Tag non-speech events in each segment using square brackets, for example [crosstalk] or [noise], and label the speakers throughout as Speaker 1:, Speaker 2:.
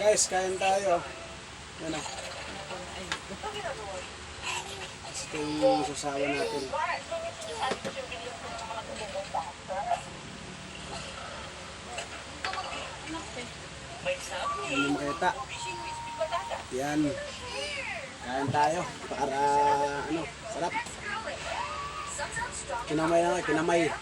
Speaker 1: Guys, kain tayo. Yan o. Ito yung sasawa natin. Yan yung makita. Yan. Kain tayo. Para ano, sarap. Kinamay na kinamay.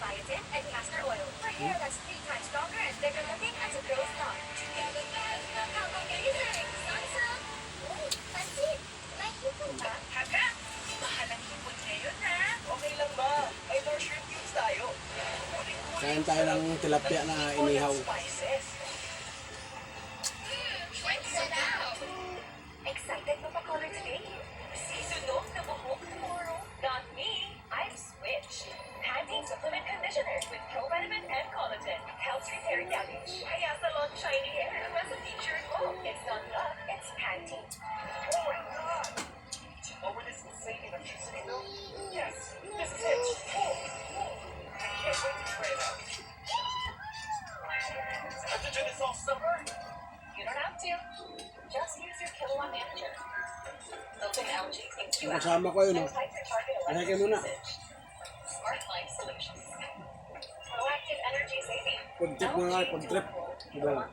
Speaker 1: Kain tayo ng tilapia na inihaw.
Speaker 2: Life Solutions. Proactive energy saving.
Speaker 1: Food trip na nga, food trip. Diba?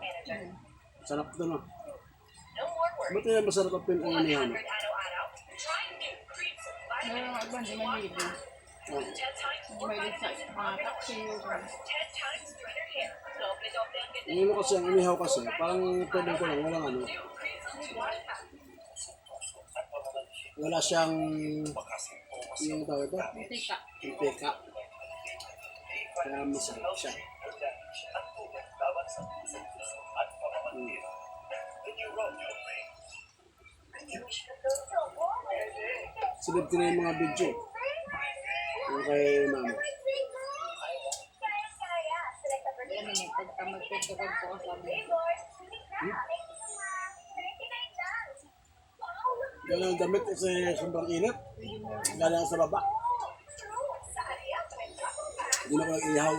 Speaker 1: Sarap doon o.
Speaker 2: No.
Speaker 1: Ba't kaya masarap ang pin ang inihaw?
Speaker 2: 100 araw-araw. Try new creams and
Speaker 3: Meron
Speaker 2: vitamins.
Speaker 3: nga iba, hindi mahilig.
Speaker 1: Oh.
Speaker 2: 10 times more
Speaker 3: Mahilig sa
Speaker 2: vitamins and
Speaker 3: mga
Speaker 2: minerals.
Speaker 3: taxi.
Speaker 2: 10 times straighter hair. Doble-doble ang
Speaker 1: ano kasi, ang inihaw kasi, parang pwede ko lang, walang ano. Wala siyang, yung tawag ito, yung teka. Kaya masarap siya. Hmm. Silip ko na yung mga video. Yung kay mama.
Speaker 3: Yan pagka magpagkakag ko kasama.
Speaker 1: Galang ang damit kasi sobrang init. Galang sa baba. Hindi na ko nag-ihaw.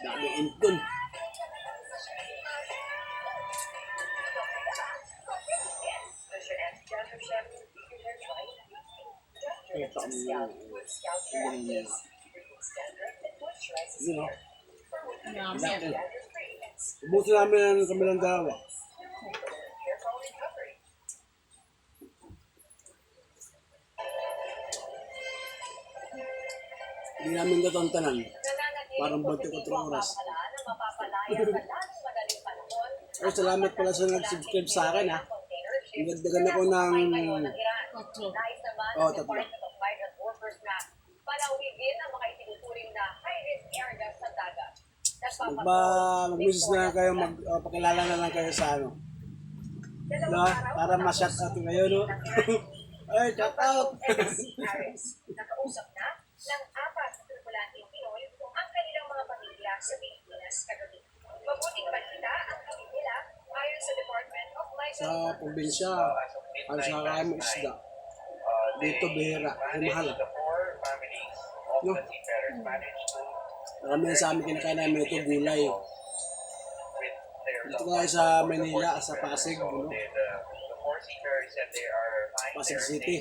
Speaker 1: Dami init dun. Yung yun o. Laki. Ubusin namin ang kamilang dalawa. Hindi namin tatantanan. Parang 24 oras. [laughs] Ay, salamat pala sa nag-subscribe sa akin ha. Nagdagan ako ng...
Speaker 3: Otro.
Speaker 1: Oh, tatlo. Magba, mag-message na kayo, magpakilala na lang kayo sa ano. No? Para ma-shout out kayo, no? [laughs] Ay, shout out!
Speaker 2: Nakausap na ng sa Pilipinas kagabi. Mabuting balita ang kami nila ayon sa Department of
Speaker 1: sa
Speaker 2: Migrant
Speaker 1: probinsya, ang sa kaya mo isda. Dito, bihira. Ay, mahal. No? Marami na sa amin kinakain namin ito, gulay. Dito tayo sa Manila, sa Pasig, ano? Pasig City.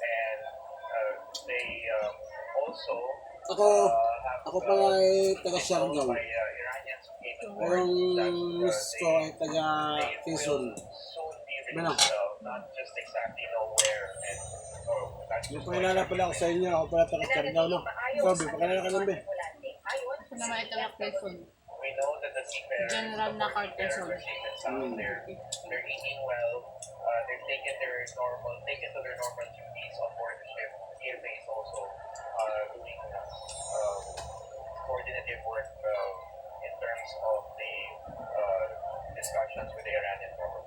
Speaker 4: And uh, they um, also
Speaker 1: Ako, ako pala ay taga Siargao. Ang miss ko ay taga Quezon.
Speaker 4: not
Speaker 1: May pakilala pala ako sa inyo, ako pala taga Siargao, no? Sabi, pakilala ka lang, be.
Speaker 3: Ako naman ito yung Quezon.
Speaker 4: We know that the seafarers
Speaker 3: General na
Speaker 4: they're,
Speaker 3: Carteson.
Speaker 4: they're eating well. Uh, they're taking their normal, taken to their normal duties on board the ship. CFA is also uh, doing uh, coordinative work uh, in terms of the uh, discussions with the Iranian government.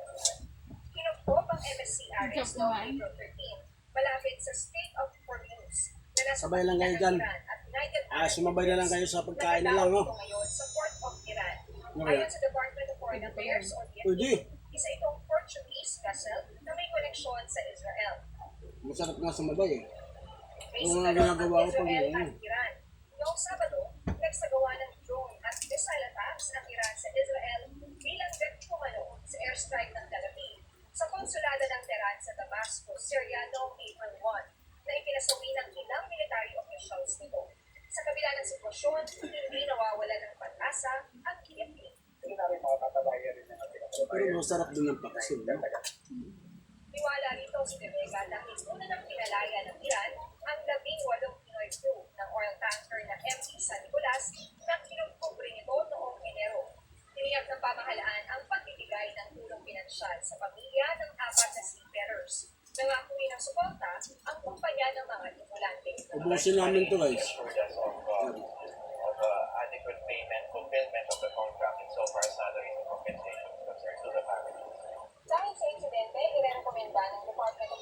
Speaker 2: Kinupkop ang MSC Aris
Speaker 3: Joke
Speaker 2: noong
Speaker 3: naman.
Speaker 2: April 13 malapit sa State of Hormuz na nasa
Speaker 1: Sabay lang kayo dyan.
Speaker 2: Iran at United
Speaker 1: Ah, sumabay na lang kayo sa pagkain na lang, no?
Speaker 2: Sa port of Iran.
Speaker 1: Okay.
Speaker 2: Ayon sa Department of Foreign Affairs or
Speaker 1: Pwede.
Speaker 2: DFA, isa itong Portuguese vessel na may koneksyon sa Israel.
Speaker 1: Masarap nga sumabay eh. Oo,
Speaker 2: ang
Speaker 1: ginagawa ko pag
Speaker 2: ngayon. Noong Sabado, nagsagawa ng drone at missile attacks ang Iran sa Israel bilang gagkumano sa airstrike ng
Speaker 1: Dalamin sa konsulada ng Tehran sa Damascus, Syria noong April 1 na ipinasawi ng ilang military officials nito. Sa kabila ng sitwasyon, hindi nawawala ng pag-asa ang
Speaker 4: Philippines. Pero masarap din ang pakasin. Tiwala rito si Derega
Speaker 1: dahil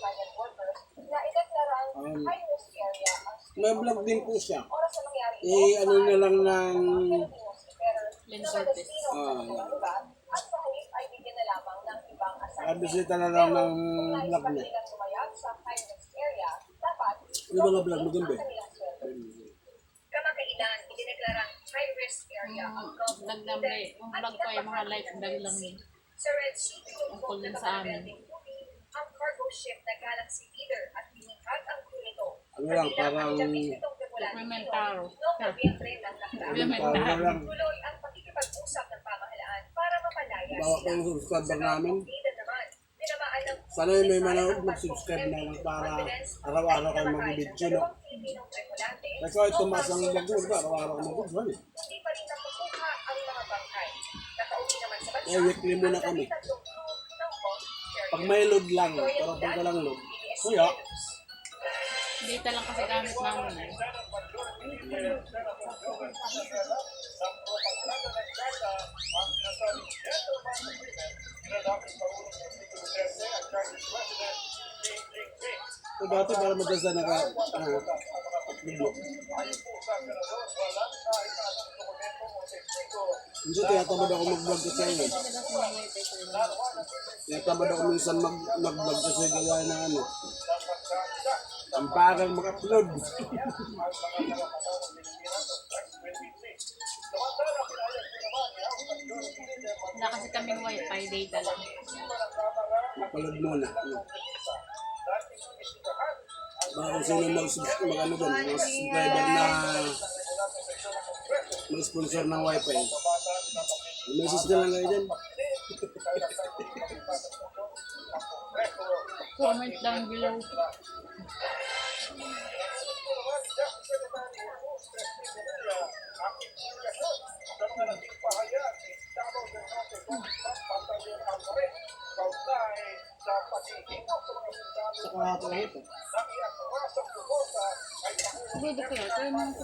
Speaker 1: Migrant Workers na ideklarang
Speaker 2: Um,
Speaker 1: high-risk area ang
Speaker 2: May vlog din po siya. Eh, ano na lang ng... Ah,
Speaker 1: at sa halip ay bigyan na lamang ng ibang assignment.
Speaker 2: Ah, bisita na lang ng vlog niya.
Speaker 1: nilang sumayag sa high-risk area,
Speaker 2: Yung mga vlog,
Speaker 1: ang kanilang sweldo. Kamakailan, idineklarang high-risk area ang Gulf of
Speaker 5: eh. Yung vlog ko ay mga live vlog lang eh.
Speaker 1: Sa Red Sea,
Speaker 5: din
Speaker 1: ng
Speaker 5: sa amin.
Speaker 1: Ang cargo ship na Galaxy Leader at binihag ang crew nito.
Speaker 2: Ano lang, parang-
Speaker 1: nakaraan.
Speaker 5: Documentary.
Speaker 2: Parang lang.
Speaker 1: Tuloy ang pakikipag-usap ng pamahalaan para mapalaya
Speaker 2: Bawa ko
Speaker 1: sila.
Speaker 2: yung subscriber
Speaker 1: Sa
Speaker 2: namin.
Speaker 1: Gulf of Eden naman, tinamaan ng
Speaker 2: Sana yung may manood, mag-subscribe na lang para araw-araw
Speaker 1: ay
Speaker 2: kayo mag-video, no? kahit
Speaker 1: noong
Speaker 2: tumaas ang
Speaker 1: Marso
Speaker 2: vlog mo,
Speaker 1: ng
Speaker 2: diba? Araw-araw ka mag-vlog. eh.
Speaker 1: Hindi pa rin nakukuha ang mga bangkay. Nakauwi naman sa bansa.
Speaker 2: Eh, weekly muna kami. Pag may load lang, pero pag walang load, kuya,
Speaker 5: Data lang kasi gamit namin eh.
Speaker 2: Ito dati para madalas na naka, ano, video. Hindi, tinatamad ako mag-vlog kasi yun. Tinatamad ako minsan mag, mag-vlog kasi gaya na ano. Ang bagal mag-upload. [laughs]
Speaker 5: Wala kasi kaming wifi, data lang.
Speaker 2: Upload muna. Baka kung sino mag, mag ano doon, mga subscriber na may sponsor ng wifi. Message na lang kayo dyan. [laughs]
Speaker 5: Comment down below.
Speaker 2: Sa kahapon lang ito.
Speaker 5: Pwede kaya, kaya naman ko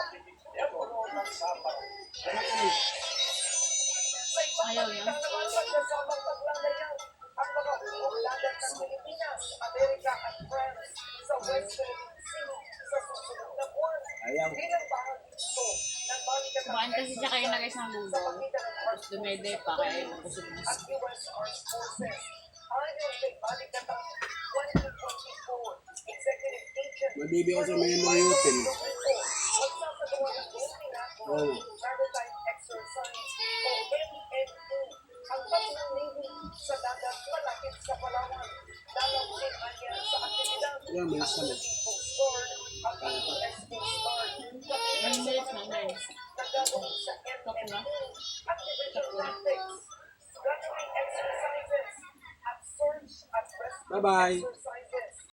Speaker 1: Sa dagat malapit sa Palawan. Dalang din anya sa aktibidad
Speaker 2: Yan, may
Speaker 1: ang
Speaker 2: isa na.
Speaker 1: Ang
Speaker 5: minutes na.
Speaker 2: Bye-bye.